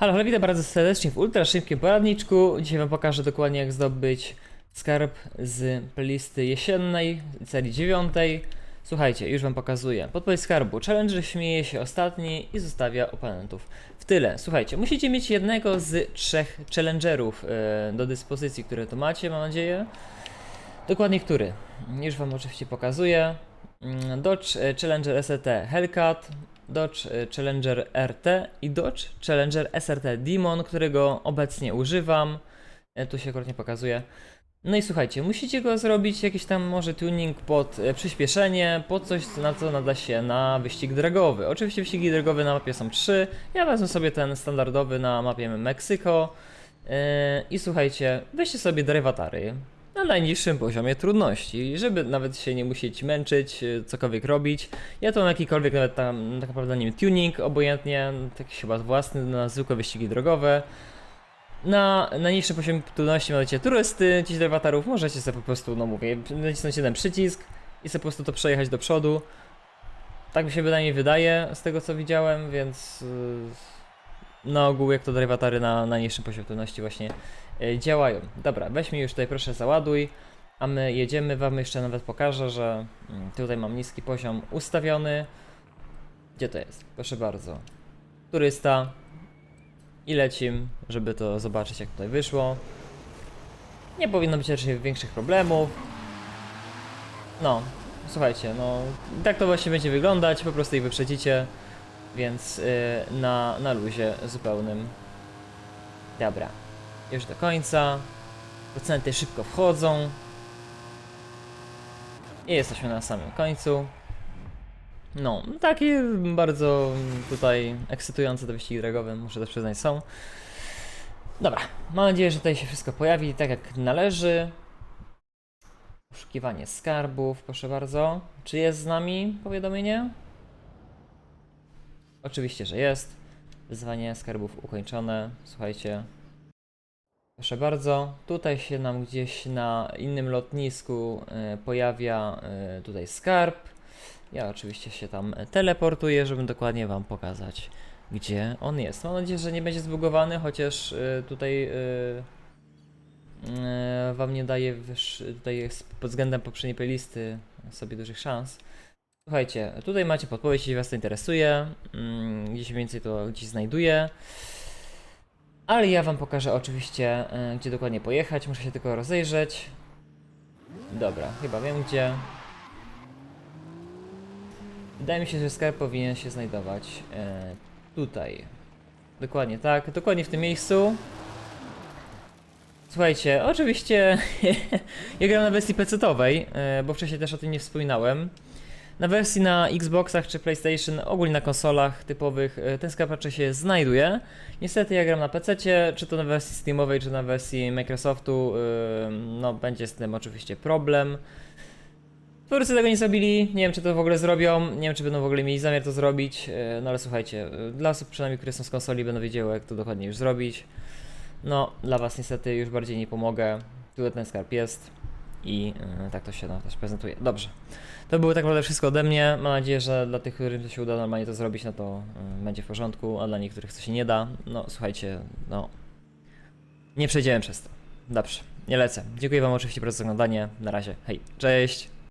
Halo, halo, witam bardzo serdecznie w ultra szybkim poradniczku. Dzisiaj Wam pokażę dokładnie jak zdobyć skarb z playlisty jesiennej, serii dziewiątej. Słuchajcie, już Wam pokazuję. Podpowiedź skarbu. Challenger śmieje się ostatni i zostawia oponentów w tyle. Słuchajcie, musicie mieć jednego z trzech challengerów e, do dyspozycji, które tu macie, mam nadzieję. Dokładnie który? Już Wam oczywiście pokazuję. Mm, Dodge e, Challenger SRT Hellcat, Dodge e, Challenger RT i Dodge Challenger SRT Demon, którego obecnie używam. E, Tu się akurat nie pokazuje. No i słuchajcie, musicie go zrobić jakiś tam może tuning pod e, przyspieszenie, pod coś na co nada się na wyścig dragowy. Oczywiście wyścigi dragowe na mapie są trzy. Ja wezmę sobie ten standardowy na mapie Meksyko. E, I słuchajcie, weźcie sobie derywatary na najniższym poziomie trudności, żeby nawet się nie musieć męczyć, e, cokolwiek robić. Ja to mam jakikolwiek nawet tam tak naprawdę nie wiem, tuning, obojętnie, taki chyba własny na zwykłe wyścigi drogowe. Na najniższym poziomie trudności macie turysty, gdzieś dewatarów, możecie sobie po prostu, no mówię, nacisnąć jeden przycisk i sobie po prostu to przejechać do przodu. Tak mi się bynajmniej wydaje z tego co widziałem, więc yy, na ogół jak to derywatary na najniższym poziomie trudności właśnie yy, działają. Dobra, weź mi już tutaj proszę załaduj, a my jedziemy, wam jeszcze nawet pokażę, że mm, tutaj mam niski poziom ustawiony. Gdzie to jest? Proszę bardzo. Turysta, i lecim, żeby to zobaczyć jak tutaj wyszło. Nie powinno być raczej większych problemów. No, słuchajcie, no tak to właśnie będzie wyglądać, po prostu ich wyprzedzicie, więc yy, na, na luzie zupełnym. Dobra, już do końca. Procenty szybko wchodzą. I jesteśmy na samym końcu. No, takie bardzo tutaj ekscytujące te wyścigi drogowe, muszę też przyznać, są. Dobra, mam nadzieję, że tutaj się wszystko pojawi tak jak należy. Poszukiwanie skarbów, proszę bardzo. Czy jest z nami powiadomienie? Oczywiście, że jest. Wyzwanie skarbów ukończone. Słuchajcie. Proszę bardzo. Tutaj się nam gdzieś na innym lotnisku e, pojawia e, tutaj skarb. Ja oczywiście się tam teleportuję, żeby dokładnie Wam pokazać, gdzie on jest. Mam nadzieję, że nie będzie zbugowany, chociaż y, tutaj Wam nie daje tutaj pod względem poprzedniej playlisty sobie dużych szans. Słuchajcie, tutaj macie podpowiedź, jeśli Was to interesuje, mm, gdzie się więcej to gdzieś znajduje. Ale ja Wam pokażę oczywiście, y, gdzie dokładnie pojechać, muszę się tylko rozejrzeć. Dobra, chyba wiem gdzie. Wydaje mi się, że skarb powinien się znajdować e, tutaj. Dokładnie tak, dokładnie w tym miejscu. Słuchajcie, oczywiście ja gram na wersji PC-owej, e, bo wcześniej też o tym nie wspominałem. Na wersji na Xboxach czy PlayStation, ogólnie na konsolach typowych, e, ten skarb się znajduje. Niestety ja gram na PC, czy to na wersji Steamowej, czy na wersji Microsoftu, e, no będzie z tym oczywiście problem. Twórcy tego nie zrobili, nie wiem czy to w ogóle zrobią, nie wiem czy będą w ogóle mieli zamiar to zrobić, e, no ale słuchajcie, dla osób przynajmniej, które są z konsoli będą wiedziały jak to dokładnie już zrobić. No, dla was niestety już bardziej nie pomogę, tu ten skarb jest i e, tak to się no, też prezentuje. Dobrze, to było tak naprawdę wszystko ode mnie, mam nadzieję, że dla tych, którym to się uda normalnie to zrobić, no to e, będzie w porządku, a dla niektórych to się nie da, no słuchajcie, no, nie przejdziemy przez to. Dobrze, nie lecę. Dziękuję wam oczywiście bardzo za oglądanie, na razie, hej, cześć!